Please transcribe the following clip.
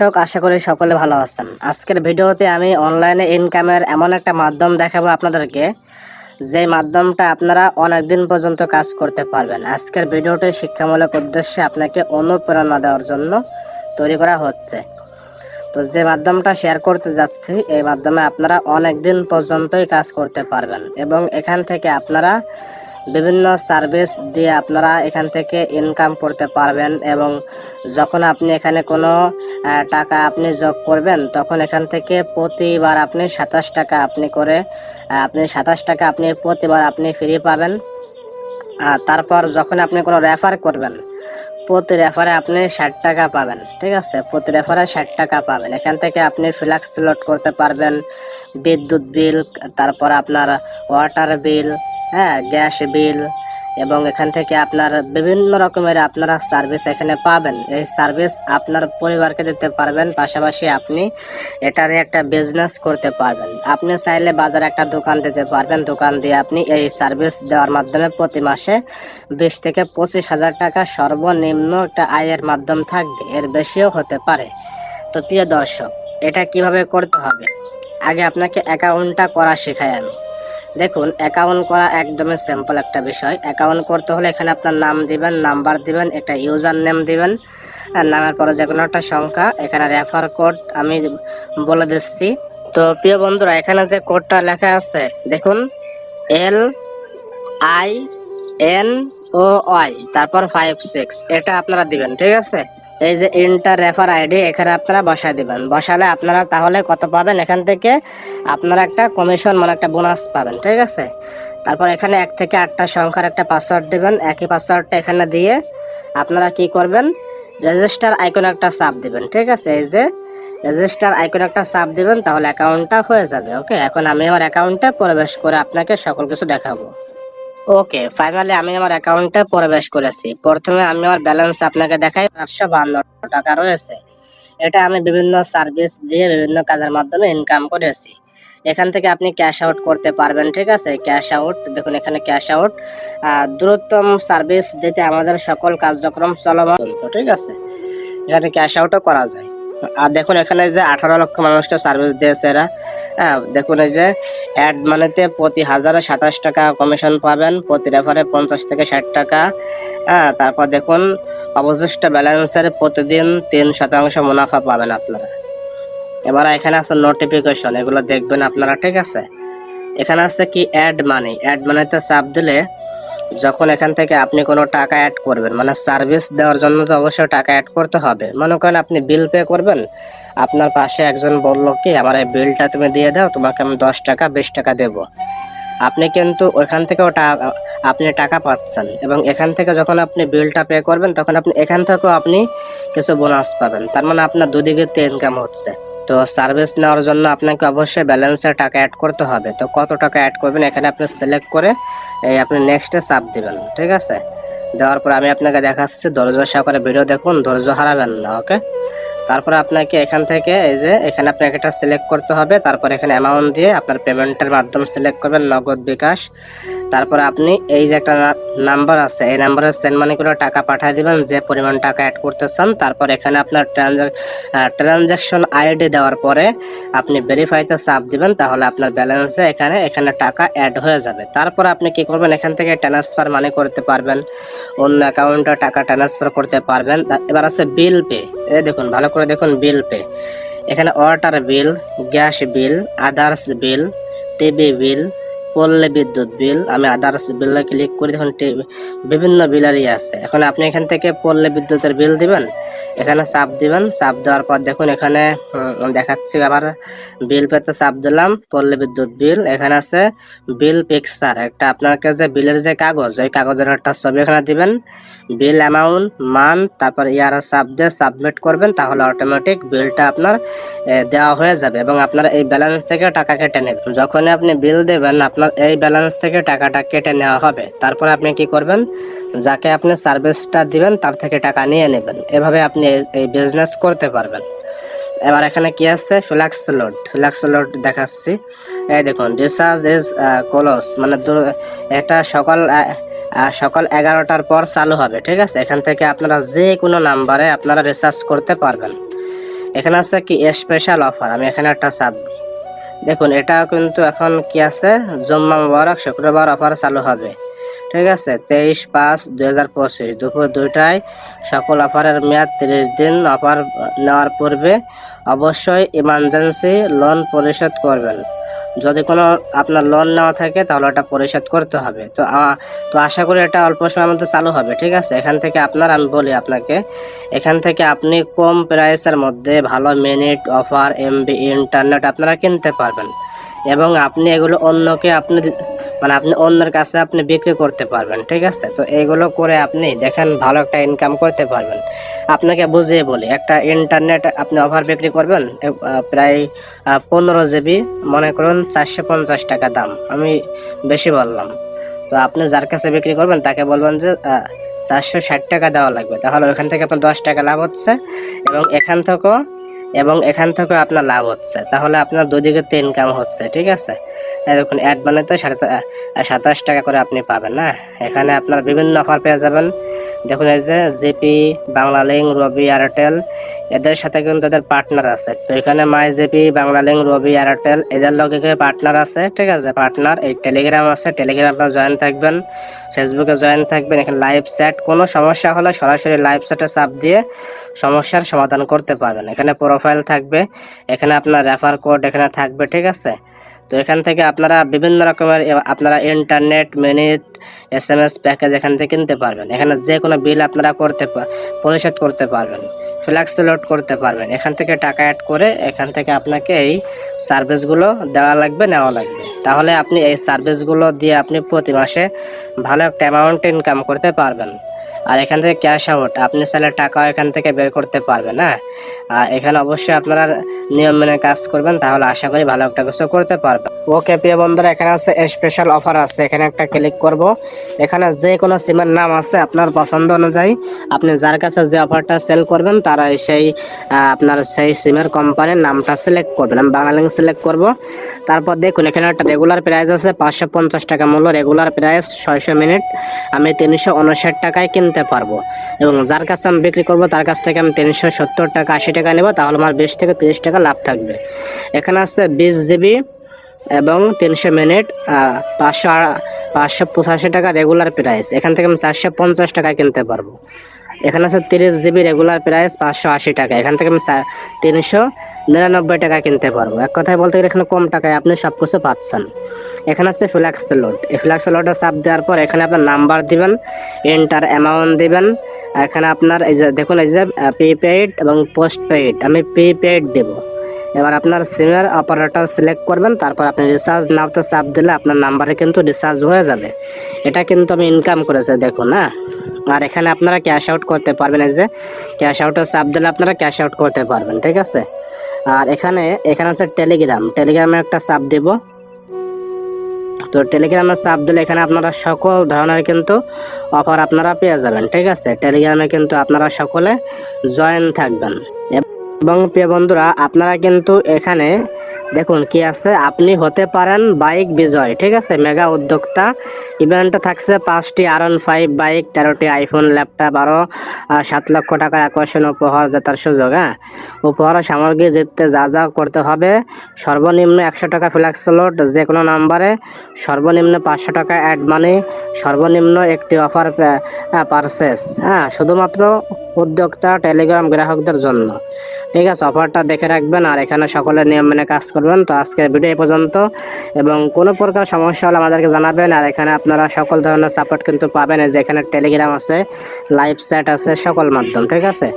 দর্শক, আশা করি সকলে ভালো আছেন। আজকের ভিডিওতে আমি অনলাইনে ইনকামের এমন একটা মাধ্যম দেখাবো আপনাদেরকে যে মাধ্যমটা আপনারা অনেক দিন পর্যন্ত কাজ করতে পারবেন। আজকের ভিডিওটি শিক্ষামূলক উদ্দেশ্যে আপনাকে অনুপ্রেরণা দেওয়ার জন্য তৈরি করা হচ্ছে। তো যে মাধ্যমটা শেয়ার করতে যাচ্ছি, এই মাধ্যমে আপনারা অনেক দিন পর্যন্তই কাজ করতে পারবেন এবং এখান থেকে আপনারা বিভিন্ন সার্ভিস দিয়ে আপনারা এখান থেকে ইনকাম করতে পারবেন এবং যখন আপনি এখানে কোনো টাকা আপনি যোগ করবেন, তখন এখান থেকে প্রতিবার আপনি সাতাশ টাকা আপনি করে আপনি সাতাশ টাকা আপনি প্রতিবার আপনি ফ্রি পাবেন। তারপর যখন আপনি কোনো রেফার করবেন, প্রতি রেফারে আপনি ষাট টাকা পাবেন, ঠিক আছে? প্রতি রেফারে ষাট টাকা পাবেন। এখান থেকে আপনি ফ্ল্যাক্স লোড করতে পারবেন, বিদ্যুৎ বিল তারপর আপনার ওয়াটার বিল হ্যাঁ গ্যাস বিল এবং এখান থেকে আপনার বিভিন্ন রকমের আপনারা সার্ভিস এখানে পাবেন। এই সার্ভিস আপনার পরিবারকে দিতে পারবেন, পাশাপাশি আপনি এটারে একটা বিজনেস করতে পারবেন। আপনি চাইলে বাজারে একটা দোকান দিতে পারবেন, দোকান দিয়ে আপনি এই সার্ভিস দেওয়ার মাধ্যমে প্রতি মাসে বিশ থেকে পঁচিশ হাজার টাকা সর্বনিম্ন একটা আয়ের মাধ্যম থাকবে, এর বেশিও হতে পারে। তো প্রিয় দর্শক, এটা কীভাবে করতে হবে? আগে আপনাকে অ্যাকাউন্টটা করা শেখাই আমি। দেখুন অ্যাকাউন্ট করা একদমই সিম্পল একটা বিষয়। অ্যাকাউন্ট করতে হলে এখানে আপনার নাম দিবেন নাম্বার দিবেন, একটা ইউজার নেম দিবেন নামের পরে যে কোনো একটা সংখ্যা, এখানে রেফার কোড আমি বলে দিচ্ছি। তো প্রিয় বন্ধুরা, এখানে যে কোডটা লেখা আছে, দেখুন L I N O I তারপর ফাইভ সিক্স এটা আপনারা দিবেন, ঠিক আছে? এই যে ইন্টার রেফার আইডি এখানে আপনারা বসায় দিবেন। বসালে আপনারা তাহলে কত পাবেন? এখান থেকে আপনারা একটা কমিশন মানে একটা বোনাস পাবেন, ঠিক আছে? তারপর এখানে এক থেকে আটটা সংখ্যার একটা পাসওয়ার্ড দেবেন। একই পাসওয়ার্ডটা এখানে দিয়ে আপনারা কি করবেন? রেজিস্টার আইকন একটা চাপ দিবেন, ঠিক আছে? এই যে রেজিস্টার আইকন একটা চাপ দিবেন, তাহলে অ্যাকাউন্টটা হয়ে যাবে ওকে এখন আমি আমার অ্যাকাউন্টে প্রবেশ করে আপনাকে সকল কিছু দেখাবো। ওকে ফাইনালি আমি আমার অ্যাকাউন্টে প্রবেশ করেছি। প্রথমে আমি আমার ব্যালেন্স আপনাকে দেখাই আটশো বান্ন টাকা রয়েছে। এটা আমি বিভিন্ন সার্ভিস দিয়ে বিভিন্ন কাজের মাধ্যমে ইনকাম করেছি। এখান থেকে আপনি ক্যাশ আউট করতে পারবেন, ঠিক আছে? ক্যাশ আউট দেখুন এখানে ক্যাশ আউট দ্রুততম সার্ভিস দিতে আমাদের সকল কার্যক্রম চলমান, ঠিক আছে? এখানে ক্যাশ আউটও করা যায়। আর দেখুন, এখানে যে আঠারো লক্ষ মানুষকে সার্ভিস দিয়েছে এরা। হ্যাঁ দেখুন এই যে অ্যাড মানেতে প্রতি হাজারে সাতাশ টাকা কমিশন পাবেন, প্রতি রেফারে পঞ্চাশ থেকে ষাট টাকা। হ্যাঁ তারপর দেখুন, অবশিষ্ট ব্যালেন্সের প্রতিদিন তিন শতাংশ মুনাফা পাবেন আপনারা। এবার এখানে আছে নোটিফিকেশন এগুলো দেখবেন আপনারা, ঠিক আছে? এখানে আছে কি অ্যাড মানি অ্যাড মানিতে চাপ দিলে যখন এখান থেকে আপনি কোনো টাকা অ্যাড করবেন মানে সার্ভিস দেওয়ার জন্য তো অবশ্যই টাকা অ্যাড করতে হবে। মনে করেন আপনি বিল পে করবেন, আপনার পাশে একজন বলল কি, আমার এই বিলটা তুমি দিয়ে দাও, তোমাকে আমি দশ টাকা, বিশ টাকা দেব। আপনি কিন্তু ওইখান থেকেও আপনি টাকা পাচ্ছেন এবং এখান থেকে যখন আপনি বিলটা পে করবেন, তখন আপনি, এখান থেকেও আপনি কিছু বোনাস পাবেন। তার মানে আপনার দুদিকে ইনকাম হচ্ছে। তো সার্ভিস নেওয়ার জন্য আপনাকে অবশ্যই ব্যালেন্সে টাকা অ্যাড করতে হবে। তো কত টাকা অ্যাড করবেন এখানে আপনি সিলেক্ট করে এই আপনি নেক্সটে চাপ দেবেন, ঠিক আছে? দেওয়ার পর আমি আপনাকে দেখাচ্ছি, ধৈর্য সহকারে ভিডিও দেখুন, ধৈর্য হারাবেন না ওকে তারপরে আপনাকে এখান থেকে এই যে এখানে আপনাকে এটা সিলেক্ট করতে হবে। তারপর এখানে অ্যামাউন্ট দিয়ে আপনার পেমেন্টের মাধ্যম সিলেক্ট করবেন, নগদ বিকাশ। তারপরে আপনি এই যে একটা নাম্বার আছে, এই নাম্বারে সেন্ড মানি করে টাকা পাঠিয়ে দেবেন, যে পরিমাণ টাকা অ্যাড করতে চান তারপর এখানে আপনার ট্রানজাকশন আইডি দেওয়ার পরে আপনি ভেরিফাইতে চাপ দিবেন, তাহলে আপনার ব্যালেন্সে এখানে এখানে টাকা অ্যাড হয়ে যাবে। তারপর আপনি কি করবেন? এখান থেকে ট্রান্সফার মানি করতে পারবেন। অন্য অ্যাকাউন্টে টাকা ট্রান্সফার করতে পারবেন। এবার আছে বিল পে দেখুন, ভালো করে দেখুন বিল পে এখানে water bill gas bill others bill TV bill Palli Bidyut bill আমি আদার্স বিলে ক্লিক করে দেখুন বিভিন্ন বিলারই আছে। এখন আপনি এখান থেকে পল্লে বিদ্যুতের বিল দিবেন এখানে চাপ দিবেন, চাপ দেওয়ার পর দেখুন এখানে দেখাচ্ছি আবার বিল পেতে চাপ দিলাম পল্লী বিদ্যুৎ বিল, এখানে আছে বিল পিকচার একটা আপনাকে যে বিলের যে কাগজ, ওই কাগজের একটা ছবি এখানে দিবেন, বিল অ্যামাউন্ট মান তারপর ইয়ার চাপ দিয়ে সাবমিট করবেন, তাহলে অটোমেটিক বিলটা আপনার দেওয়া হয়ে যাবে এবং আপনার এই ব্যালেন্স থেকে টাকা কেটে নেবেন। যখনই আপনি বিল দেবেন, আপনার এই ব্যালেন্স থেকে টাকাটা কেটে নেওয়া হবে। তারপর আপনি কি করবেন? যাকে আপনি সার্ভিসটা দিবেন, তার থেকে টাকা নিয়ে নেবেন। এভাবে আপনি এই- বিজনেস করতে পারবেন। এবার এখানে কি আছে? ফ্ল্যাক্স লোড ফ্ল্যাক্স লোড দেখাচ্ছি। এই দেখুন রিচার্জ ইজ ক্লোজ মানে এটা সকাল সকাল এগারোটার পর চালু হবে, ঠিক আছে? এখান থেকে আপনারা যে কোনো নাম্বারে আপনারা রিচার্জ করতে পারবেন। এখানে আছে কি? স্পেশাল অফার আমি এখানে একটা চাপ দিই। দেখুন, এটা কিন্তু এখন কি আছে? জম্মা মুবারক শুক্রবার অফার চালু হবে। ঠিক আছে? তেইশ পাঁচ দুই হাজার পঁচিশ। দুপুর দুইটায় সকল অফারের মেয়াদ তিরিশ দিন অফার নেওয়ার পূর্বে অবশ্যই ইমার্জেন্সি লোন পরিশোধ করবেন। যদি কোনো আপনার লোন নেওয়া থাকে তাহলে ওটা পরিশোধ করতে হবে। তো তো আশা করি এটা অল্প সময়ের মধ্যে চালু হবে, ঠিক আছে? এখান থেকে আপনার, আমি বলি আপনাকে, এখান থেকে আপনি কম প্রাইসের মধ্যে ভালো মিনিট অফার, এমবি, ইন্টারনেট আপনারা কিনতে পারবেন। এবং আপনি এগুলো অন্যকে আপনি মানে আপনি অন্যের কাছে আপনি বিক্রি করতে পারবেন, ঠিক আছে? তো এগুলো করে আপনি দেখেন ভালো একটা ইনকাম করতে পারবেন। আপনাকে বুঝিয়ে বলি, একটা ইন্টারনেট আপনি অফার বিক্রি করবেন প্রায় পনেরো জিবি মনে করুন চারশো পঞ্চাশ টাকা দাম, আমি বেশি বললাম। তো আপনি যার কাছে বিক্রি করবেন, তাকে বলবেন যে চারশো ষাট টাকা দেওয়া লাগবে। তাহলে ওখান থেকে আপনার দশ টাকা লাভ হচ্ছে এবং এখান থেকেও এবং এখান থেকে আপনার লাভ হচ্ছে। তাহলে আপনার দুদিকে তো ইনকাম হচ্ছে, ঠিক আছে? দেখুন অ্যাড বানাতে সাতাশ টাকা করে আপনি পাবেন না এখানে আপনার বিভিন্ন অফার পেয়ে যাবেন। দেখুন এই যে জিপি বাংলালিং রবি, এয়ারটেল, এদের সাথে কিন্তু এদের পার্টনার আছে। তো এখানে মাই জিপি বাংলালিং রবি, এয়ারটেল, এদের লগে পার্টনার আছে, ঠিক আছে? পার্টনার এই টেলিগ্রাম আছে টেলিগ্রাম আপনার জয়েন থাকবেন ফেসবুকে জয়েন থাকবেন, এখানে লাইভ চ্যাট কোনো সমস্যা হলে সরাসরি লাইভ চ্যাটে চাপ দিয়ে সমস্যার সমাধান করতে পারবেন। এখানে প্রোফাইল থাকবে, এখানে আপনার রেফার কোড এখানে থাকবে, ঠিক আছে? তো এখান থেকে আপনারা বিভিন্ন রকমের আপনারা internet minute S M S package এখান থেকে কিনতে পারবেন। এখানে যে কোনো বিল আপনারা করতে পরিশোধ করতে পারবেন। ফ্ল্যাক্স লোড করতে পারবেন। এখান থেকে টাকা অ্যাড করে এখান থেকে আপনাকে এই সার্ভিসগুলো দেওয়া লাগবে, নেওয়া লাগবে। তাহলে আপনি এই সার্ভিসগুলো দিয়ে আপনি প্রতি মাসে ভালো একটা অ্যামাউন্ট ইনকাম করতে পারবেন। আর এখান থেকে ক্যাশ আউট আপনি চাইলে টাকাও এখান থেকে বের করতে পারবেন হ্যাঁ? আর এখানে অবশ্যই আপনারা নিয়ম মেনে কাজ করবেন, তাহলে আশা করি ভালো একটা কিছু করতে পারবেন। ওকে প্রিয় বন্ধুরা, এখানে আছে স্পেশাল অফার আছে। এখানে একটা ক্লিক করব। এখানে যে কোনো সিমের নাম আছে আপনার পছন্দ অনুযায়ী আপনি যার কাছে যে অফারটা সেল করবেন, তারা সেই আপনার সেই সিমের কোম্পানির নামটা সিলেক্ট করবেন। আমি বাংলালিং সিলেক্ট করব। তারপর দেখুন, এখানে একটা রেগুলার প্রাইস আছে, পাঁচশো পঞ্চাশ টাকা মূল্য রেগুলার প্রাইস ছয়শো মিনিট আমি তিনশো উনষাট টাকায় কিনতে পারব। এবং যার কাছে আমি বিক্রি করব, তার কাছ থেকে আমি তিনশো সত্তর টাকা আশি টাকা নেব। তাহলে আমার বিশ থেকে তিরিশ টাকা লাভ থাকবে। এখানে আছে বিশ জিবি এবং তিনশো মিনিট পাঁচশো পাঁচশো পঁচাশি টাকা রেগুলার প্রাইস এখান থেকে আমি চারশো পঞ্চাশ টাকা কিনতে পারব। এখানে আছে তিরিশ জিবি রেগুলার প্রাইস পাঁচশো আশি টাকা। এখান থেকে আমি তিনশো নিরানব্বই টাকা কিনতে পারব। এক কথায় বলতে গেলে এখানে কম টাকায় আপনি সব কিছু পাচ্ছেন। এখানে আছে ফ্ল্যাক্স লোড এই ফ্ল্যাক্স লোডে চাপ দেওয়ার পর এখানে আপনার নাম্বার দিবেন এন্টার অ্যামাউন্ট দিবেন। এখানে আপনার এই যে, দেখুন এই যে প্রিপেইড এবং পোস্ট পেইড আমি প্রিপেইড দেবো। এবার আপনার সিমের অপারেটর সিলেক্ট করবেন, তারপর আপনি রিচার্জ নাওতে চাপ দিলে আপনার নাম্বারে কিন্তু রিচার্জ হয়ে যাবে। এটা কিন্তু আমি ইনকাম করেছি, দেখুন হ্যাঁ? আর এখানে আপনারা ক্যাশ আউট করতে পারবেন, এই যে ক্যাশ আউটের চাপ দিলে আপনারা ক্যাশ আউট করতে পারবেন, ঠিক আছে? আর এখানে এখানে আছে টেলিগ্রাম টেলিগ্রামে একটা চাপ দেব। তো টেলিগ্রামে চাপ দিলে এখানে আপনারা সকল ধরনের কিন্তু অফার আপনারা পেয়ে যাবেন, ঠিক আছে? টেলিগ্রামে কিন্তু আপনারা সকলে জয়েন থাকবেন। এবং প্রিয় বন্ধুরা, আপনারা কিন্তু এখানে দেখুন কি আছে। আপনি হতে পারেন বাইক বিজয়, ঠিক আছে? মেগা উদ্যোক্তা। ইভেন্টে থাকছে পাঁচটি আর ফাইভ বাইক, তেরোটি আইফোন ল্যাপটপ আরও সাত লক্ষ টাকার আকর্ষণ উপহার জেতার সুযোগ হ্যাঁ? উপহার সামগ্রী জিততে যা যা করতে হবে। সর্বনিম্ন একশো টাকা ফ্ল্যাক্স লোড যে কোনো নাম্বারে। সর্বনিম্ন পাঁচশো টাকা অ্যাড মানি, সর্বনিম্ন একটি অফার পারচেস হ্যাঁ? শুধুমাত্র উদ্যোক্তা, টেলিগ্রাম গ্রাহকদের জন্য। ঠিক আছে অফারটা দেখে রাখবেন আর এখানে সকলের নিয়ম মেনে কাজ করবেন। তো আজকে ভিডিও পর্যন্ত এবং কোনো প্রকার সমস্যা হলে আমাদেরকে জানাবেন আর এখানে আপনারা সকল ধরনের সাপোর্ট কিন্তু পাবেন। যে এখানে টেলিগ্রাম আছে লাইভ চ্যাট আছে সকল মাধ্যম, ঠিক আছে?